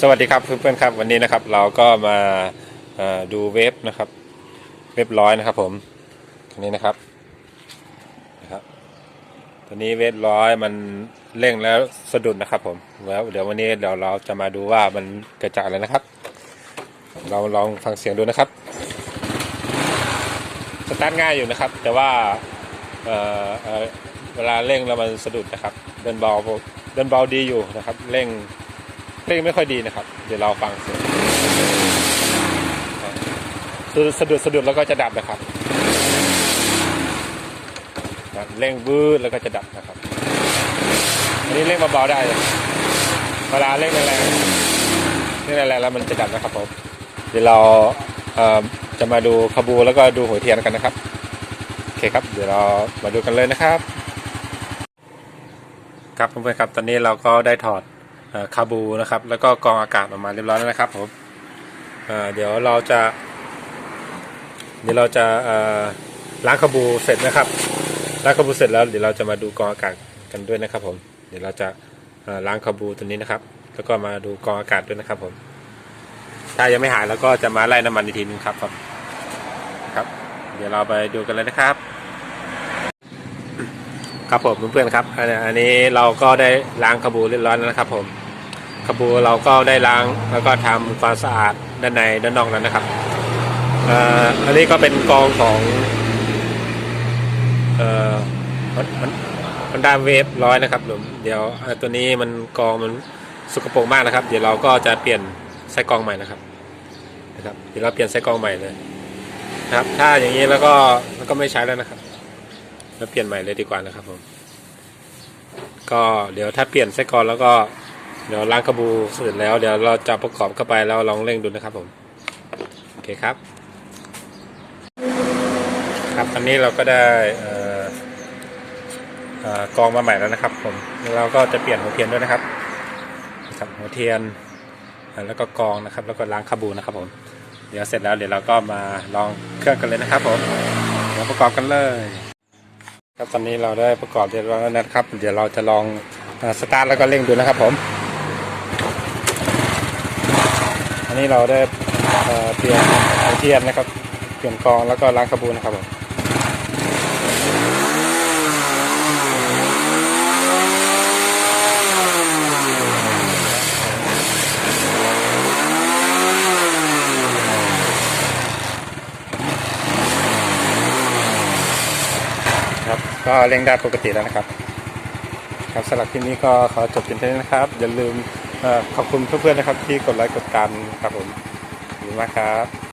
สวัสดีครับเพื่อนๆครับวันนี้นะครับเราก็มาดูเว็บนะครับ เว็บร้อยนะครับผมตรงนี้นะครับนะครับตัวนี้เว็บร้อยมันเร่งแล้วสะดุดนะครับผมแล้วเดี๋ยววันนี้เดี๋ยวเราจะมาดูว่ามันเกิดจากอะไรนะครับ เราลองฟังเสียงดูนะครับสตาร์ทง่ายอยู่นะครับ แต่ว่าเอ่อเอ่อเวลาเร่งแล้วมันสะดุดนะครับ เดินเบาเดินเบาดีอยู่นะครับ เร่ง เพลงไม่ค่อยดีนะครับ เดี๋ยวเราฟังเสียงคือสะดุดสะดุดแล้วก็จะดับนะครับเร่งบื้อแล้วก็จะดับนะครับ อันนี้เร่งเบาๆได้ เวลาเร่งแรงๆเร่งแรงๆแล้วมันจะดับนะครับผม เดี๋ยวเราเจะมาดูขบูแล้วก็ดูหัวเทียนกันนะครับ โอเคครับ เดี๋ยวเรามาดูกันเลยนะครับ ครับเพื่อนๆครับ ตอนนี้เราก็ได้ถอด คาบูนะครับ แล้วก็กองอากาศออกมาเรียบร้อยแล้วนะครับผมเดี๋ยวเราจะ เดี๋ยวเราจะล้างคาบูเสร็จนะครับล้างคาบูเสร็จแล้วเดี๋ยวเราจะมาดูกองอากาศกันด้วยนะครับ ผม เดี๋ยวเราจะล้างคาบูตัวนี้นะครับ แล้วก็มาดูกองอากาศด้วยนะครับ ผม ถ้ายังไม่หายแล้วก็จะมาไล่น้ำมันอีกทีนึงครับครับครับ เดี๋ยวเราไปดูกันเลยนะครับครับผมเพื่อนๆครับอันอันนี้เราก็ได้ล้างขบูเรียบร้อยแล้วนะครับผม ขบูเราก็ได้ล้างแล้วก็ทำความสะอาดด้านในด้านนอกแล้วนะครับอ่ออันนี้ก็เป็นกองของเอ่อมันมันมันด้าเวฟร้อยนะครับผมเดี๋ยวตัวนี้มันกองมันสกปรกมากนะครับ เดี๋ยวเราก็จะเปลี่ยนไส้กรองใหม่นะครับนะครับเดี๋ยวเราเปลี่ยนไส้กรองใหม่เลยนะครับ ถ้าอย่างนี้แล้วก็แล้วก็ไม่ใช้แล้วนะครับแล้วเปลี่ยนใหม่เลยดีกว่านะครับผมก็เดี๋ยวถ้าเปลี่ยนไส้กรองแล้วก็ เดี๋ยวล้างกระบูเสร็จแล้ว เดี๋ยวเราจะประกอบเข้าไปแล้วลองเร่งดูนะครับผมโอเคครับ ครับอันนี้เราก็ได้อ่อเอ่อกองมาใหม่แล้วนะครับ ผมเราก็จะเปลี่ยนหัวเทียนด้วยนะครับครับหัวเทียนแล้วก็กองนะครับ แล้วก็ล้างคาบูนะครับผมเดี๋ยวเสร็จแล้วเดี๋ยวเราก็มาลองเครื่องกันเลยนะครับผมเดี๋ยวประกอบกันเลย ครับตอนนี้เราได้ประกอบเรียบร้อยแล้วนะครับ เดี๋ยวเราจะลองสตาร์ทแล้วก็เร่งดูนะครับผม อั นนี้เราได้เปลี่ยนเทียนนะครับ เปลี่ยนกองแล้วก็ล้างขบูนนะครับผมครับก็เร่งได้ปกติแล้วนะครับ ครับสำหรับคลิปนี้ก็ขอจบเพียงเท่านี้นะครับ อย่าลืม ขอบคุณเพื่อนๆนะครับที่กดไลค์กดตามครับผมขอบคุณมากครับ